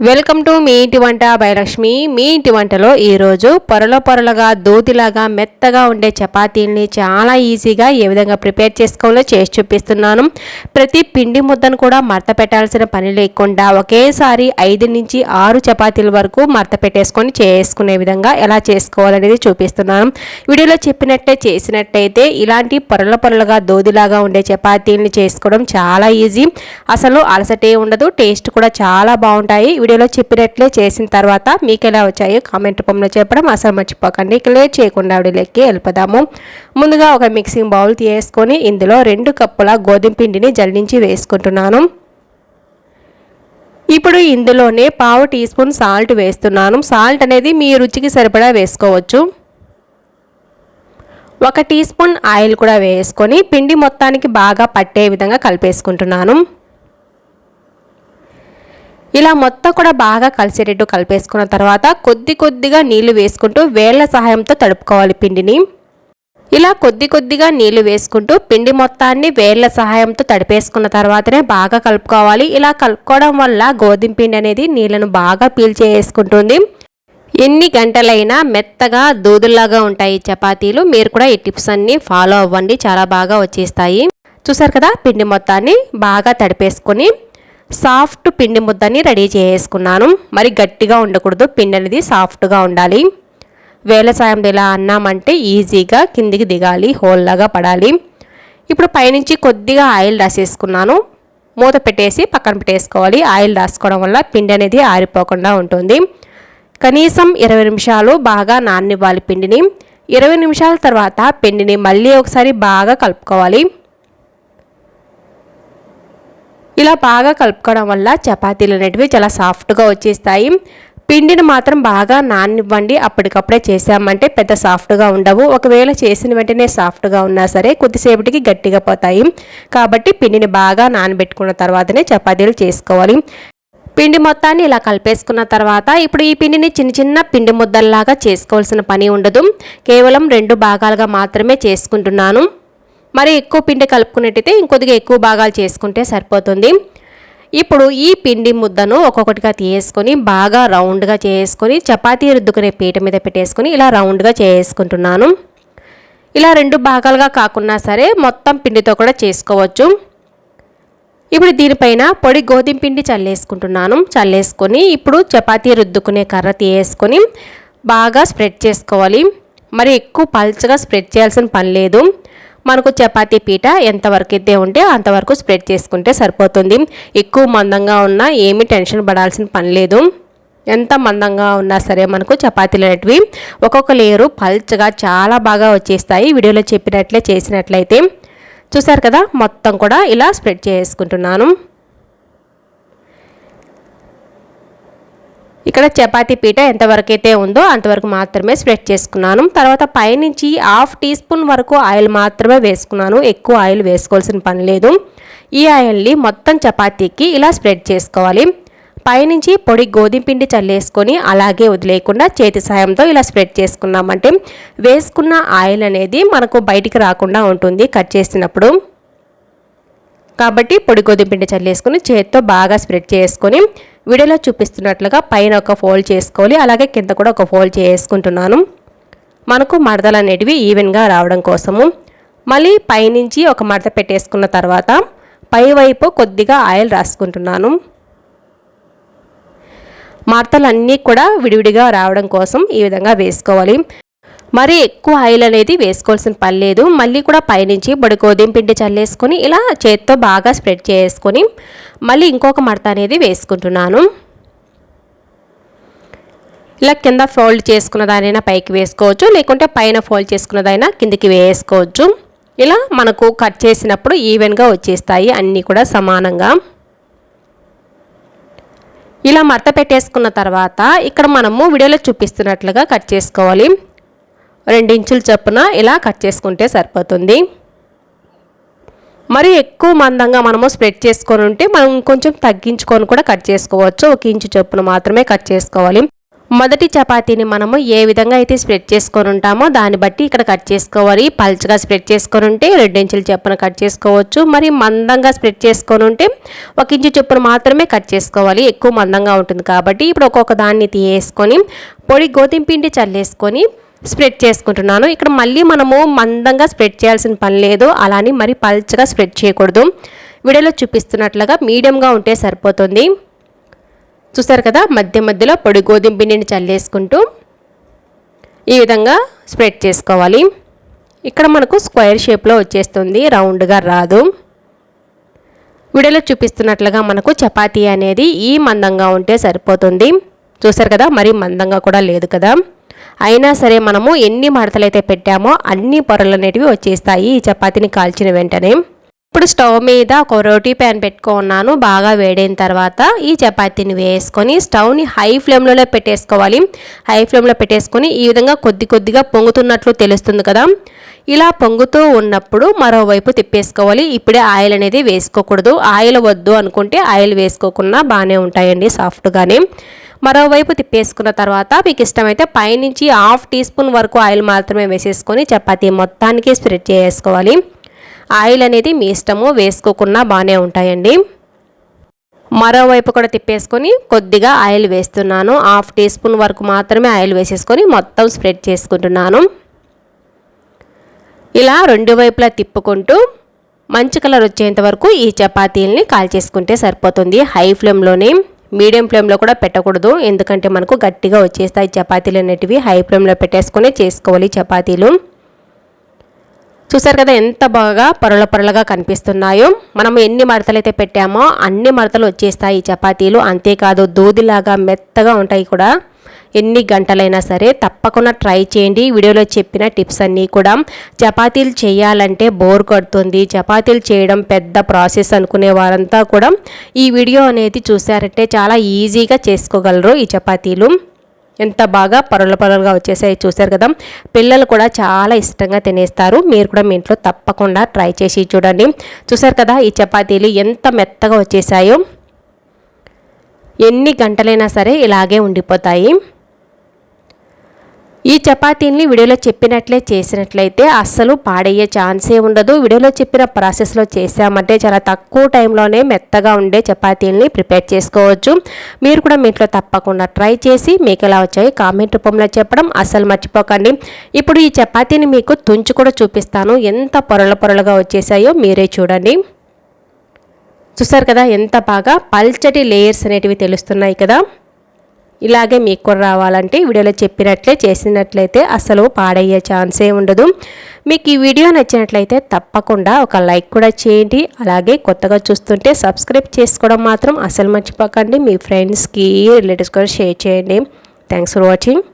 Welcome to me ఇంటి వంట భయలక్ష్మి మీ ఇంటి వంటలో ఈరోజు పొరల పొరలుగా దోతిలాగా మెత్తగా ఉండే చపాతీల్ని చాలా ఈజీగా ఏ విధంగా ప్రిపేర్ చేసుకోవాలో చేసి చూపిస్తున్నాను. ప్రతి పిండి ముద్దను కూడా మడత పెట్టాల్సిన పని లేకుండా ఒకేసారి ఐదు నుంచి ఆరు చపాతీల వరకు మడత పెట్టేసుకొని చేసుకునే విధంగా ఎలా చేసుకోవాలనేది చూపిస్తున్నాను. వీడియోలో చెప్పినట్టే చేసినట్టయితే ఇలాంటి పొరల పొరలుగా దోదిలాగా ఉండే చపాతీల్ని చేసుకోవడం చాలా ఈజీ. అసలు అలసటే ఉండదు టేస్ట్ కూడా చాలా బాగుంటాయి. వీడియోలో చెప్పినట్లే చేసిన తర్వాత మీకు ఎలా వచ్చాయో కామెంట్ రూపంలో చెప్పడం అసలు మర్చిపోకండి. ఇక లేట్ చేయకుండా వీడియోలోకి వెళ్ళిపోదాము. ముందుగా ఒక మిక్సింగ్ బౌల్ తీసుకొని ఇందులో రెండు కప్పుల గోధుమ పిండిని జల్లించి వేసుకుంటున్నాను. ఇప్పుడు ఇందులోనే పావు టీ స్పూన్ సాల్ట్ వేస్తున్నాను. సాల్ట్ అనేది మీ రుచికి సరిపడా వేసుకోవచ్చు. ఒక టీ స్పూన్ ఆయిల్ కూడా వేసుకొని పిండి మొత్తానికి బాగా పట్టే విధంగా కలిపేసుకుంటున్నాను. ఇలా మొత్తం కూడా బాగా కలిసేటట్టు కలిపేసుకున్న తర్వాత కొద్ది కొద్దిగా నీళ్ళు వేసుకుంటూ వేళ్ళ సహాయంతో తడుపుకోవాలి పిండిని. ఇలా కొద్ది కొద్దిగా నీళ్ళు వేసుకుంటూ పిండి మొత్తాన్ని వేళ్ళ సహాయంతో తడిపేసుకున్న తర్వాతనే బాగా కలుపుకోవాలి. ఇలా కలుపుకోవడం వల్ల గోధుమ పిండి అనేది నీళ్ళను బాగా పీల్చేసుకుంటుంది ఎన్ని గంటలైనా మెత్తగా దూదుల్లాగా ఉంటాయి చపాతీలు. మీరు కూడా ఈ టిప్స్ అన్ని ఫాలో అవ్వండి. చాలా బాగా వచ్చేస్తాయి. చూసారు కదా? పిండి మొత్తాన్ని బాగా తడిపేసుకొని సాఫ్ట్ పిండి ముద్దని రెడీ చేసుకున్నాను. మరి గట్టిగా ఉండకూడదు పిండి అనేది సాఫ్ట్గా ఉండాలి. వేల సాయంతో ఇలా అన్నామంటే ఈజీగా కిందికి దిగాలి హోల్లాగా పడాలి. ఇప్పుడు పైనుంచి కొద్దిగా ఆయిల్ రాసేసుకున్నాను. మూత పెట్టేసి పక్కన పెట్టేసుకోవాలి. ఆయిల్ రాసుకోవడం వల్ల పిండి అనేది ఆరిపోకుండా ఉంటుంది. కనీసం ఇరవై నిమిషాలు బాగా నాన్నివ్వాలి పిండిని. ఇరవై నిమిషాల తర్వాత పిండిని మళ్ళీ ఒకసారి బాగా కలుపుకోవాలి. ఇలా బాగా కలుపుకోవడం వల్ల చపాతీలు అనేటివి చాలా సాఫ్ట్గా వచ్చేస్తాయి. పిండిని మాత్రం బాగా నానివ్వండి అప్పటికప్పుడే చేసామంటే పెద్ద సాఫ్ట్గా ఉండవు. ఒకవేళ చేసిన వెంటనే సాఫ్ట్గా ఉన్నా సరే కొద్దిసేపటికి గట్టిగా పోతాయి. కాబట్టి పిండిని బాగా నానబెట్టుకున్న తర్వాతనే చపాతీలు చేసుకోవాలి. పిండి మొత్తాన్ని ఇలా కలిపేసుకున్న తర్వాత ఇప్పుడు ఈ పిండిని చిన్న చిన్న పిండి ముద్దల్లాగా చేసుకోవాల్సిన పని ఉండదు. కేవలం రెండు భాగాలుగా మాత్రమే చేసుకుంటున్నాను. మరి ఎక్కువ పిండి కలుపుకున్నట్టయితే ఇంకొద్దిగా ఎక్కువ భాగాలు చేసుకుంటే సరిపోతుంది. ఇప్పుడు ఈ పిండి ముద్దను ఒక్కొక్కటిగా తీసుకొని బాగా రౌండ్గా చేసుకొని చపాతీ రుద్దుకునే పీట మీద పెట్టేసుకొని ఇలా రౌండ్గా చేసుకుంటున్నాను ఇలా రెండు భాగాలుగా కాకున్నా సరే మొత్తం పిండితో కూడా చేసుకోవచ్చు. ఇప్పుడు దీనిపైన పొడి గోధుమ పిండి చల్లేసుకుంటున్నాను. చల్లేసుకొని ఇప్పుడు చపాతీ రుద్దుకునే కర్ర తీసుకొని బాగా స్ప్రెడ్ చేసుకోవాలి. మరి ఎక్కువ పల్చగా స్ప్రెడ్ చేయాల్సిన పని లేదు. మనకు చపాతీ పీట ఎంతవరకు అయితే ఉంటే అంతవరకు స్ప్రెడ్ చేసుకుంటే సరిపోతుంది. ఎక్కువ మందంగా ఉన్నా ఏమీ టెన్షన్ పడాల్సిన పని లేదు. ఎంత మందంగా ఉన్నా సరే మనకు చపాతీలు అనేటివి ఒక్కొక్క లేయరు పల్చగా చాలా బాగా వచ్చేస్తాయి. వీడియోలో చెప్పినట్లే చేసినట్లయితే చూసారు కదా మొత్తం కూడా ఇలా స్ప్రెడ్ చేసుకుంటున్నాను. ఇక్కడ చపాతీ పీట ఎంతవరకు అయితే ఉందో అంతవరకు మాత్రమే స్ప్రెడ్ చేసుకున్నాను. తర్వాత పైనుంచి హాఫ్ టీ స్పూన్ వరకు ఆయిల్ మాత్రమే వేసుకున్నాను. ఎక్కువ ఆయిల్ వేసుకోవాల్సిన పని లేదు. ఈ ఆయిల్ని మొత్తం చపాతీకి ఇలా స్ప్రెడ్ చేసుకోవాలి. పైనుంచి పొడి గోధుమ పిండి చల్లేసుకొని అలాగే వదిలేయకుండా చేతి సాయంతో ఇలా స్ప్రెడ్ చేసుకున్నామంటే వేసుకున్న ఆయిల్ అనేది మనకు బయటికి రాకుండా ఉంటుంది కట్ చేసినప్పుడు. కాబట్టి పొడి గోధుమ పిండి చల్లేసుకొని చేతితో బాగా స్ప్రెడ్ చేసుకొని వీడియోలో చూపిస్తున్నట్లుగా పైన ఒక ఫోల్డ్ చేసుకోవాలి. అలాగే కింద కూడా ఒక ఫోల్డ్ చేసుకుంటున్నాను. మనకు మడతలు అనేటివి ఈవెన్గా రావడం కోసము. మళ్ళీ పైనుంచి ఒక మడత పెట్టేసుకున్న తర్వాత పై వైపు కొద్దిగా ఆయిల్ రాసుకుంటున్నాను. మడతలు అన్నీ కూడా విడివిడిగా రావడం కోసం ఈ విధంగా వేసుకోవాలి. మరి ఎక్కువ ఆయిల్ అనేది వేసుకోవాల్సిన పని లేదు. మళ్ళీ కూడా పైనుంచి బొడి గోధుమ పిండి చల్లేసుకొని ఇలా చేత్తో బాగా స్ప్రెడ్ చేసుకొని మళ్ళీ ఇంకొక మడత అనేది వేసుకుంటున్నాను. ఇలా కింద ఫోల్డ్ చేసుకున్న దానైనా పైకి వేసుకోవచ్చు. లేకుంటే పైన ఫోల్డ్ చేసుకున్నదైనా కిందికి వేసుకోవచ్చు. ఇలా మనకు కట్ చేసినప్పుడు ఈవెన్గా వచ్చేస్తాయి అన్నీ కూడా సమానంగా. ఇలా మడత పెట్టేసుకున్న తర్వాత ఇక్కడ మనము వీడియోలో చూపిస్తున్నట్లుగా కట్ చేసుకోవాలి. రెండించుల చొప్పున ఇలా కట్ చేసుకుంటే సరిపోతుంది. మరి ఎక్కువ మందంగా మనము స్ప్రెడ్ చేసుకొని ఉంటే మనం కొంచెం తగ్గించుకొని కూడా కట్ చేసుకోవచ్చు. ఒక ఇంచు చొప్పున మాత్రమే కట్ చేసుకోవాలి. మొదటి చపాతీని మనము ఏ విధంగా అయితే స్ప్రెడ్ చేసుకొని ఉంటామో దాన్ని బట్టి ఇక్కడ కట్ చేసుకోవాలి. పల్చగా స్ప్రెడ్ చేసుకొని ఉంటే రెండించుల చెప్పున కట్ చేసుకోవచ్చు. మరి మందంగా స్ప్రెడ్ చేసుకొని ఉంటే ఒక ఇంచు చొప్పున మాత్రమే కట్ చేసుకోవాలి. ఎక్కువ మందంగా ఉంటుంది కాబట్టి ఇప్పుడు ఒక్కొక్క దాన్ని తీసేసుకొని పొడి గోధుమ పిండి చల్లేసుకొని స్ప్రెడ్ చేసుకుంటున్నాను. ఇక్కడ మళ్ళీ మనము మందంగా స్ప్రెడ్ చేయాల్సిన పని లేదు. అలానే మరి పల్చగా స్ప్రెడ్ చేయకూడదు. వీడియోలో చూపిస్తున్నట్లుగా మీడియంగా ఉంటే సరిపోతుంది. చూసారు కదా? మధ్య మధ్యలో పొడి గోధుమ పిండిని చల్లేసుకుంటూ ఈ విధంగా స్ప్రెడ్ చేసుకోవాలి. ఇక్కడ మనకు స్క్వేర్ షేప్లో వచ్చేస్తుంది. రౌండ్గా రాదు. వీడియోలో చూపిస్తున్నట్లుగా మనకు చపాతీ అనేది ఈ మందంగా ఉంటే సరిపోతుంది. చూసారు కదా? మరి మందంగా కూడా లేదు కదా? అయినా సరే మనము ఎన్ని మడతలైతే పెట్టామో అన్ని పొరలు అనేటివి వచ్చేస్తాయి. ఈ చపాతీని కాల్చిన వెంటనే ఇప్పుడు స్టవ్ మీద ఒక రోటీ ప్యాన్ పెట్టుకున్నాను. బాగా వేడైన తర్వాత ఈ చపాతీని వేసుకొని స్టవ్ని హై ఫ్లేమ్లోనే పెట్టేసుకోవాలి. హై ఫ్లేమ్లో పెట్టేసుకొని ఈ విధంగా కొద్ది కొద్దిగా పొంగుతున్నట్లు తెలుస్తుంది కదా. ఇలా పొంగుతూ ఉన్నప్పుడు మరోవైపు తిప్పేసుకోవాలి. ఇప్పుడే ఆయిల్ అనేది వేసుకోకూడదు. ఆయిల్ వద్దు అనుకుంటే ఆయిల్ వేసుకోకుండా బాగానే ఉంటాయండి సాఫ్ట్గానే. మరోవైపు తిప్పేసుకున్న తర్వాత మీకు ఇష్టమైతే పైనుంచి హాఫ్ టీ స్పూన్ వరకు ఆయిల్ మాత్రమే వేసేసుకొని చపాతీ మొత్తానికి స్ప్రెడ్ చేసుకోవాలి ఆయిల్ అనేది మీ ఇష్టము వేసుకోకుండా బాగానే ఉంటాయండి. మరోవైపు కూడా తిప్పేసుకొని కొద్దిగా ఆయిల్ వేస్తున్నాను. హాఫ్ టీ స్పూన్ వరకు మాత్రమే ఆయిల్ వేసేసుకొని మొత్తం స్ప్రెడ్ చేసుకుంటున్నాను. ఇలా రెండు వైపులా తిప్పుకుంటూ మంచి కలర్ వచ్చేంత వరకు ఈ చపాతీల్ని కాల్చేసుకుంటే సరిపోతుంది. హై ఫ్లేమ్లోనే. మీడియం ఫ్లేమ్లో కూడా పెట్టకూడదు. ఎందుకంటే మనకు గట్టిగా వచ్చేస్తాయి చపాతీలు అనేటివి. హై ఫ్లేమ్లో పెట్టేసుకొని చేసుకోవాలి చపాతీలు. చూసారు కదా ఎంత బాగా పొరల పొరలుగా కనిపిస్తున్నాయో. మనం ఎన్ని మడతలు అయితే పెట్టామో అన్ని మడతలు వచ్చేస్తాయి చపాతీలు. అంతేకాదు దూదిలాగా మెత్తగా ఉంటాయి కూడా. ఎన్ని గంటలైనా సరే తప్పకుండా ట్రై చేయండి. వీడియోలో చెప్పిన టిప్స్ అన్నీ కూడా చపాతీలు చేయాలంటే బోర్ కొడుతుంది. చపాతీలు చేయడం పెద్ద ప్రాసెస్ అనుకునే వారంతా కూడా ఈ వీడియో అనేది చూసారంటే చాలా ఈజీగా చేసుకోగలరు ఈ చపాతీలు. ఎంత బాగా పరుల పరులుగా వచ్చేసాయి చూశారు కదా. పిల్లలు కూడా చాలా ఇష్టంగా తినేస్తారు. మీరు కూడా మీ ఇంట్లో తప్పకుండా ట్రై చేసి చూడండి. చూశారు కదా ఈ చపాతీలు ఎంత మెత్తగా వచ్చేసాయో. ఎన్ని గంటలైనా సరే ఇలాగే ఉండిపోతాయి. ఈ చపాతీని వీడియోలో చెప్పినట్లే చేసినట్లయితే అస్సలు పాడయ్యే ఛాన్సే ఉండదు. వీడియోలో చెప్పిన ప్రాసెస్లో చేసామంటే చాలా తక్కువ టైంలోనే మెత్తగా ఉండే చపాతీల్ని ప్రిపేర్ చేసుకోవచ్చు. మీరు కూడా మీ ఇంట్లో తప్పకుండా ట్రై చేసి మీకు ఎలా వచ్చాయి కామెంట్ రూపంలో చెప్పడం అస్సలు మర్చిపోకండి. ఇప్పుడు ఈ చపాతీని మీకు తుంచి కూడా చూపిస్తాను. ఎంత పొరల పొరలుగా వచ్చేసాయో మీరే చూడండి. చూసారు కదా ఎంత బాగా పల్చటి లేయర్స్ అనేటివి తెలుస్తున్నాయి కదా. ఇలాగే మీకు కూడా రావాలంటే వీడియోలో చెప్పినట్లే చేసినట్లయితే అసలు పాడయ్యే ఛాన్సే ఉండదు. మీకు ఈ వీడియో నచ్చినట్లయితే తప్పకుండా ఒక లైక్ కూడా చేయండి. అలాగే కొత్తగా చూస్తుంటే సబ్స్క్రైబ్ చేసుకోవడం మాత్రం అసలు మర్చిపోకండి. మీ ఫ్రెండ్స్కి రిలేటివ్స్ కూడా షేర్ చేయండి. Thanks for watching.